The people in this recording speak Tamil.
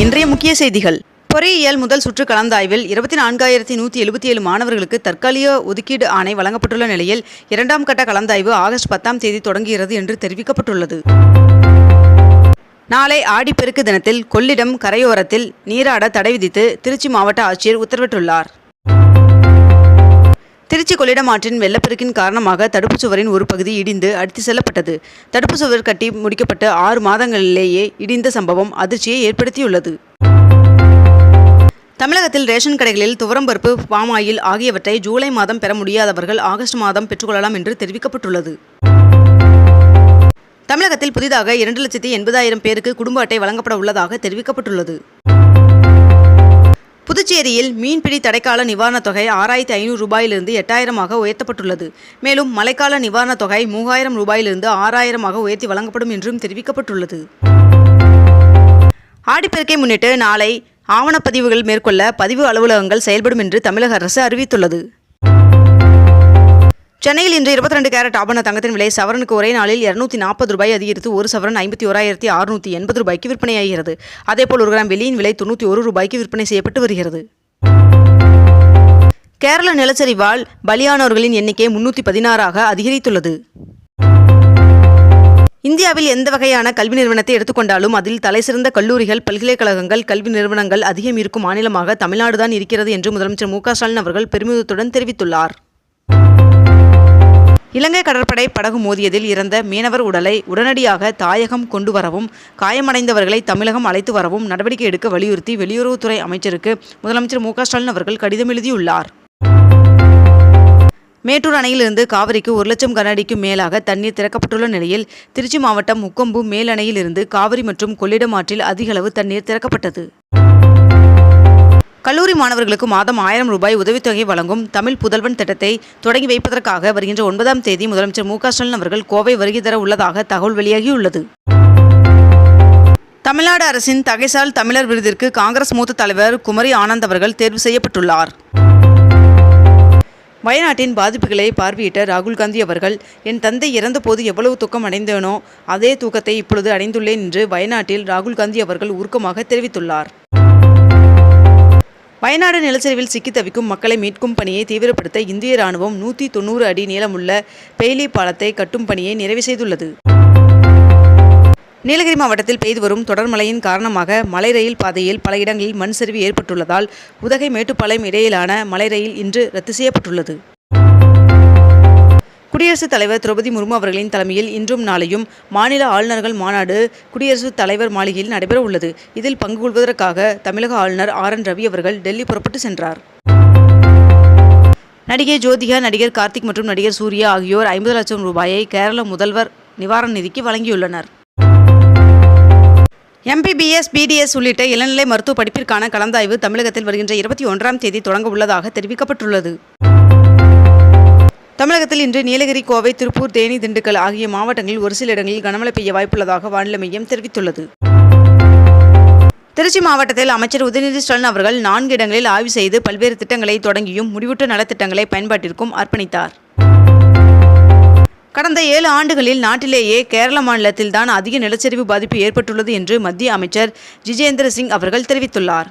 இன்றைய முக்கிய செய்திகள். பொறியியல் முதல் சுற்று கலந்தாய்வில் இருபத்தி நான்காயிரத்தி நூற்றி எழுபத்தி ஏழு மாணவர்களுக்கு தற்காலிக ஒதுக்கீடு ஆணை வழங்கப்பட்டுள்ள நிலையில் இரண்டாம் கட்ட கலந்தாய்வு ஆகஸ்ட் பத்தாம் தேதி தொடங்குகிறது என்று தெரிவிக்கப்பட்டுள்ளது. நாளை ஆடிப்பெருக்கு தினத்தில் கொள்ளிடம் கரையோரத்தில் நீராட தடை விதித்து திருச்சி மாவட்ட ஆட்சியர் உத்தரவிட்டுள்ளார். திருச்சி கொள்ளிடம் ஆற்றின் வெள்ளப்பெருக்கின் காரணமாக தடுப்புச் சுவரின் ஒரு பகுதி இடிந்து அடித்து செல்லப்பட்டது. தடுப்புச் சுவர் கட்டி முடிக்கப்பட்டு ஆறு மாதங்களிலேயே இடிந்த சம்பவம் அதிர்ச்சியை ஏற்படுத்தியுள்ளது. தமிழகத்தில் ரேஷன் கடைகளில் துவரம்பருப்பு பாம் ஆயில் ஆகியவற்றை ஜூலை மாதம் பெற முடியாதவர்கள் ஆகஸ்ட் மாதம் பெற்றுக்கொள்ளலாம் என்று தெரிவிக்கப்பட்டுள்ளது. தமிழகத்தில் புதிதாக இரண்டு லட்சத்தி எண்பதாயிரம் பேருக்கு குடும்ப அட்டை வழங்கப்பட உள்ளதாக தெரிவிக்கப்பட்டுள்ளது. புதுச்சேரியில் மீன்பிடி தடைக்கால நிவாரணத் தொகை ஆறாயிரத்தி ஐநூறு ரூபாயிலிருந்து எட்டாயிரமாக உயர்த்தப்பட்டுள்ளது. மேலும் மழைக்கால நிவாரணத் தொகை மூவாயிரம் ரூபாயிலிருந்து ஆறாயிரமாக உயர்த்தி வழங்கப்படும் என்றும் தெரிவிக்கப்பட்டுள்ளது. ஆடிப்பெருக்கை முன்னிட்டு நாளை ஆவணப்பதிவுகள் மேற்கொள்ள பதிவு அலுவலகங்கள் செயல்படும் என்று தமிழக அரசு அறிவித்துள்ளது. சென்னையில் இன்று இருபத்தி ரெண்டு கேரட் ஆபண தங்கத்தின் விலை சவரனுக்கு ஒரே நாளில் இருநூத்தி நாற்பது ரூபாய் அதிகரித்து ஒரு சவரன் ஐம்பத்தி ஓராயிரத்தி அறுநூத்தி எண்பது ரூபாய்க்கு விற்பனையாகிறது அதேபோல் ஒரு கிராம் வெளியின் விலை தொண்ணூற்றி ஒரு ரூபாய்க்கு விற்பனை செய்யப்பட்டு வருகிறது. கேரள நிலச்சரிவால் பலியானவர்களின் எண்ணிக்கை முன்னூற்றி பதினாறாக அதிகரித்துள்ளது. இந்தியாவில் எந்த வகையான கல்வி நிறுவனத்தை எடுத்துக்கொண்டாலும் அதில் தலைசிறந்த கல்லூரிகள் பல்கலைக்கழகங்கள் கல்வி நிறுவனங்கள் அதிகம் இருக்கும் மாநிலமாக தமிழ்நாடுதான் இருக்கிறது என்று முதலமைச்சர் மு க ஸ்டாலின் அவர்கள் பெருமிதத்துடன் தெரிவித்துள்ளார். இலங்கை கடற்படை படகு மோதியதில் இறந்த மீனவர் உடலை உடனடியாக தாயகம் கொண்டு வரவும் காயமடைந்தவர்களை தமிழகம் அழைத்து வரவும் நடவடிக்கை எடுக்க வலியுறுத்தி வெளியுறவுத்துறை அமைச்சருக்கு முதலமைச்சர் மு ஸ்டாலின் அவர்கள் கடிதம் எழுதியுள்ளார். மேட்டூர் அணையிலிருந்து காவிரிக்கு ஒரு லட்சம் கனஅடிக்கும் மேலாக தண்ணீர் திறக்கப்பட்டுள்ள நிலையில் திருச்சி மாவட்டம் முக்கொம்பு மேலணையிலிருந்து காவிரி மற்றும் கொள்ளிடம் ஆற்றில் அதிக அளவு தண்ணீர் திறக்கப்பட்டது. கல்லூரி மாணவர்களுக்கு மாதம் ஆயிரம் ரூபாய் உதவித்தொகை வழங்கும் தமிழ் புதல்வன் திட்டத்தை தொடங்கி வைப்பதற்காக வருகின்ற ஒன்பதாம் தேதி முதலமைச்சர் மு க ஸ்டாலின் அவர்கள் கோவை வருகை தர உள்ளதாக தகவல் வெளியாகியுள்ளது. தமிழ்நாடு அரசின் தகைசால் தமிழர் விருதிற்கு காங்கிரஸ் மூத்த தலைவர் குமரி ஆனந்த் அவர்கள் தேர்வு செய்யப்பட்டுள்ளார். வயநாட்டின் பாதிப்புகளை பார்வையிட்ட ராகுல் காந்தி அவர்கள் என் தந்தை இறந்தபோது எவ்வளவு துக்கம் அடைந்தேனோ அதே தூக்கத்தை இப்பொழுது அடைந்துள்ளேன் என்று வயநாட்டில் ராகுல் காந்தி அவர்கள் உருக்கமாக தெரிவித்துள்ளார். வயநாடு நிலச்சரிவில் சிக்கி தவிக்கும் மக்களை மீட்கும் பணியை தீவிரப்படுத்த இந்திய ராணுவம் நூற்றி தொண்ணூறு அடி நீளமுள்ள பெய்லி பாலத்தை கட்டும் பணியை நிறைவு செய்துள்ளது. நீலகிரி மாவட்டத்தில் பெய்து வரும் தொடர் மழையின் காரணமாக மலை ரயில் பாதையில் பல இடங்களில் மண் சரிவு ஏற்பட்டுள்ளதால் உதகை மேட்டுப்பாளையம் இடையிலான மலை ரயில் இன்று ரத்து செய்யப்பட்டுள்ளது. குடியரசுத் தலைவர் திரௌபதி முர்மு அவர்களின் தலைமையில் இன்றும் நாளையும் மாநில ஆளுநர்கள் மாநாடு குடியரசுத் தலைவர் மாளிகையில் நடைபெற உள்ளது. இதில் பங்கு கொள்வதற்காக தமிழக ஆளுநர் ஆர் என் ரவி அவர்கள் டெல்லி புறப்பட்டு சென்றார். நடிகை ஜோதிகா நடிகர் கார்த்திக் மற்றும் நடிகர் சூர்யா ஆகியோர் ஐம்பது லட்சம் ரூபாயை கேரள முதல்வர் நிவாரண நிதிக்கு வழங்கியுள்ளனர். எம்பிபிஎஸ் பிடிஎஸ் உள்ளிட்ட இளநிலை மருத்துவ படிப்பிற்கான கலந்தாய்வு தமிழகத்தில் வருகின்ற இருபத்தி ஒன்றாம் தேதி தொடங்க உள்ளதாக தெரிவிக்கப்பட்டுள்ளது. தமிழகத்தில் இன்று நீலகிரி கோவை திருப்பூர் தேனி திண்டுக்கல் ஆகிய மாவட்டங்களில் ஒரு சில இடங்களில் கனமழை பெய்ய வாய்ப்புள்ளதாக வானிலை மையம் தெரிவித்துள்ளது. திருச்சி மாவட்டத்தில் அமைச்சர் உதயநிதி ஸ்டாலின் அவர்கள் நான்கு இடங்களில் ஆய்வு செய்து பல்வேறு திட்டங்களை தொடங்கியும் முடிவுற்ற நலத்திட்டங்களை பயன்பாட்டிற்கும் அர்ப்பணித்தார். கடந்த ஏழு ஆண்டுகளில் நாட்டிலேயே கேரள மாநிலத்தில்தான் அதிக நிலச்சரிவு பாதிப்பு ஏற்பட்டுள்ளது என்று மத்திய அமைச்சர் ஜிஜேந்திர சிங் அவர்கள் தெரிவித்துள்ளார்.